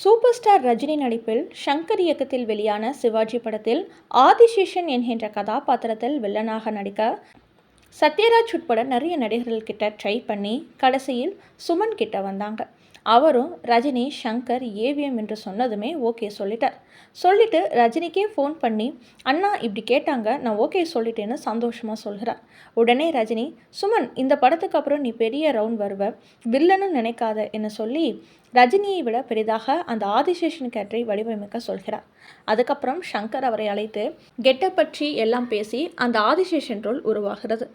Super star Rajini நடிப்பில் ஷங்கர் இயக்கத்தில் வெளியான சிவாஜி படத்தில் ஆதிசேஷன் என்கின்ற கதாபாத்திரத்தில் வில்லனாக நடிக்க சத்யராஜ் உட்பட நிறைய நடிகர்கள் கிட்ட ட்ரை பண்ணி கடைசியில் சுமன் கிட்ட வந்தாங்க. அவரும் ரஜினி ஷங்கர் ஏவிஎம் என்று சொன்னதுமே ஓகே சொல்லிட்டார். சொல்லிட்டு ரஜினிக்கே ஃபோன் பண்ணி அண்ணா இப்படி கேட்டாங்க. நான் ஓகே சொல்லிட்டேன்னு சந்தோஷமாக சொல்கிறார். உடனே ரஜினி சுமன் இந்த படத்துக்கு அப்புறம் நீ பெரிய ரவுண்ட் வருவ. வில்லன்னு நினைக்காத என்ன சொல்லி ரஜினியை விட பெரிதாக அந்த ஆதிசேஷன் கேட்டரை வடிவமைக்க சொல்கிறார். அதுக்கப்புறம் ஷங்கர் அவரை அழைத்து கெட்ட பற்றி எல்லாம் பேசி அந்த ஆதிசேஷன் ரோல் உருவாகிறது.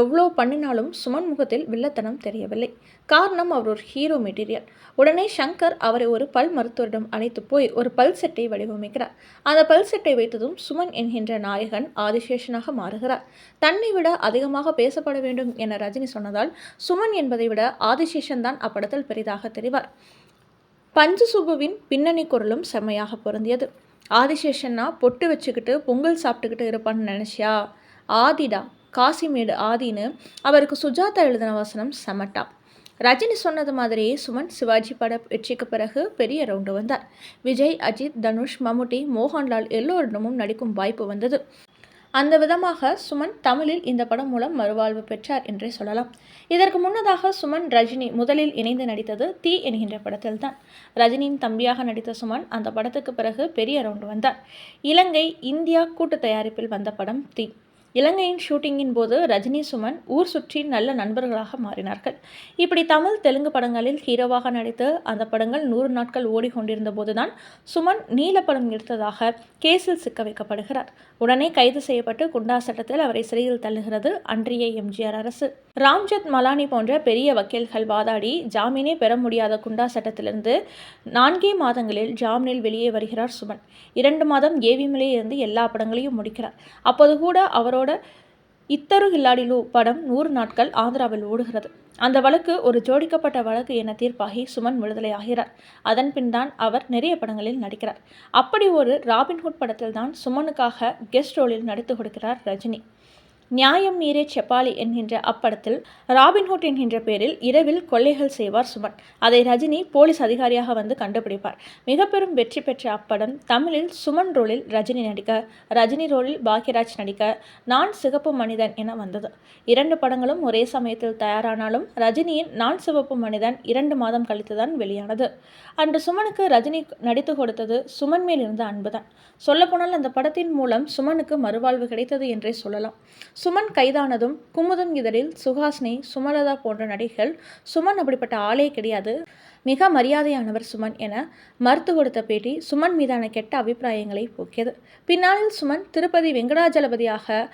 எவ்வளோ பண்ணினாலும் சுமன் முகத்தில் வில்லத்தனம் தெரியவில்லை. காரணம் அவர் ஒரு ஹீரோ மெட்டீரியல் உடனே ஷங்கர் அவரை ஒரு பல் மருத்துவரிடம் அழைத்து போய் ஒரு பல் செட்டை வடிவமைக்கிறார். அந்த பல் செட்டை வைத்ததும் சுமன் என்கின்ற நாயகன் ஆதிசேஷனாக மாறுகிறார். தன்னை விட அதிகமாக பேசப்பட வேண்டும் என ரஜினி சொன்னதால் சுமன் என்பதை விட ஆதிசேஷன் தான் அப்படத்தில் பெரிதாக தெரிவார். பஞ்சு சுபுவின் பின்னணி குரலும் செம்மையாக பொருந்தியது. ஆதிசேஷன்னா பொட்டு வச்சுக்கிட்டு பொங்கல் சாப்பிட்டுக்கிட்டு இருப்பான்னு நினச்சியா? ஆதிடா காசிமேடு ஆதின்னு அவருக்கு சுஜாதா எழுதின வசனம் செமட்டா. ரஜினி சொன்னது மாதிரியே சுமன் சிவாஜி பட வெற்றிக்கு பிறகு பெரிய ரவுண்டு வந்தார். விஜய் அஜித் தனுஷ் மம்முட்டி மோகன்லால் எல்லோரிடமும் நடிக்கும் வாய்ப்பு வந்தது. அந்த விதமாக சுமன் தமிழில் இந்த படம் மூலம் மறுவாழ்வு பெற்றார் என்றே சொல்லலாம். இதற்கு முன்னதாக சுமன் ரஜினி முதலில் இணைந்து நடித்தது தீ என்கின்ற படத்தில்தான். ரஜினியின் தம்பியாக நடித்த சுமன் அந்த படத்துக்கு பிறகு பெரிய ரவுண்டு வந்தார். இலங்கை இந்தியா கூட்டு தயாரிப்பில் வந்த படம் தீ. இலங்கையின் ஷூட்டிங்கின் போது ரஜினி சுமன் ஊர் சுற்றி நல்ல நண்பர்களாக மாறினார்கள். இப்படி தமிழ் தெலுங்கு படங்களில் ஹீரோவாக நடித்து அந்த படங்கள் நூறு நாட்கள் ஓடிக்கொண்டிருந்த போதுதான் சுமன் நீல படம் எடுத்ததாக கேஸில் சிக்க வைக்கப்படுகிறார். உடனே கைது செய்யப்பட்டு குண்டா சட்டத்தில் அவரை சிறையில் தள்ளுகிறது அன்றைய எம்ஜிஆர் அரசு. ராம்ஜத் மலானி போன்ற பெரிய வக்கீல்கள் வாதாடி ஜாமீனே பெற முடியாத குண்டா சட்டத்திலிருந்து நான்கே மாதங்களில் ஜாமீனில் வெளியே வருகிறார் சுமன். இரண்டு மாதம் ஏவிமலே இருந்து எல்லா படங்களையும் முடிக்கிறார். அப்போது கூட அவரோட இத்தரு ஹில்லாடிலு படம் நூறு நாட்கள் ஆந்திராவில் ஓடுகிறது. அந்த வழக்கு ஒரு ஜோடிக்கப்பட்ட வழக்கு என தீர்ப்பாகி சுமன் விடுதலையாகிறார். அதன் பின் தான் அவர் நிறைய படங்களில் நடிக்கிறார். அப்படி ஒரு ராபின்ஹுட் படத்தில் தான் சுமனுக்காக கெஸ்ட் ரோலில் நடித்து கொடுக்கிறார் ரஜினி. நியாயம் மீறே செப்பாலி என்கின்ற அப்படத்தில் ராபின்ஹுட் என்கின்ற பேரில் இரவில் கொள்ளைகள் செய்வார் சுமன். அதை ரஜினி போலீஸ் அதிகாரியாக வந்து கண்டுபிடிப்பார். மிக பெரும் வெற்றி பெற்ற அப்படம் தமிழில் சுமன் ரோலில் ரஜினி நடிக்க ரஜினி ரோலில் பாக்யராஜ் நடிக்க நான் சிகப்பு மனிதன் என வந்தது. இரண்டு படங்களும் ஒரே சமயத்தில் தயாரானாலும் ரஜினியின் நான் சிவப்பு மனிதன் இரண்டு மாதம் கழித்துதான் வெளியானது. அன்று சுமனுக்கு ரஜினி நடித்து கொடுத்தது சுமன் மேல் இருந்த அன்புதான். சொல்லப்போனால் அந்த படத்தின் மூலம் சுமனுக்கு மறுவாழ்வு கிடைத்தது என்றே சொல்லலாம். சுமன் கைதானதும் குமுதம் இதழில் சுஹாஸ்னி சுமலதா போன்ற நடிகைகள் சுமன் அப்படிப்பட்ட ஆளே கிடையாது. மிக மரியாதையானவர் சுமன் என மறுத்து கொடுத்த பேட்டி சுமன் மீதான கெட்ட அபிப்பிராயங்களை போக்கியது. பின்னாளில் சுமன் திருப்பதி வெங்கடாஜலபதியாக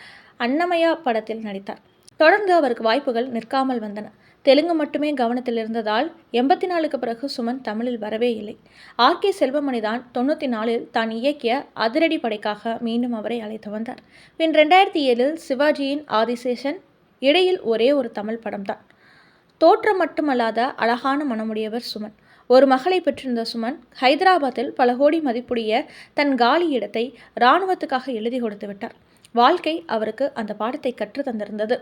அன்னமயா படத்தில் நடித்தார். தொடர்ந்து அவருக்கு வாய்ப்புகள் நிற்காமல் வந்தன. தெலுங்கு மட்டுமே கவனத்தில் இருந்ததால் எண்பத்தி நாலுக்கு பிறகு சுமன் தமிழில் வரவே இல்லை. ஆர். கே. செல்வமணிதான் தொண்ணூற்றி நாலில் தான் இயக்கிய அதிரடி படைக்காக மீண்டும் அவரை அழைத்து வந்தார். பின் ரெண்டாயிரத்தி ஏழில் சிவாஜியின் ஆதிசேஷன் இடையில் ஒரே ஒரு தமிழ் படம்தான் தோற்றம் மட்டுமல்லாத அழகான மனமுடையவர் சுமன். ஒரு மகளை பெற்றிருந்த சுமன் ஹைதராபாத்தில் பல கோடி மதிப்புடைய தன் காலி இடத்தை இராணுவத்துக்காக எழுதி கொடுத்து விட்டார். வாழ்க்கை அவருக்கு அந்த பாடத்தை கற்று தந்திருந்தது.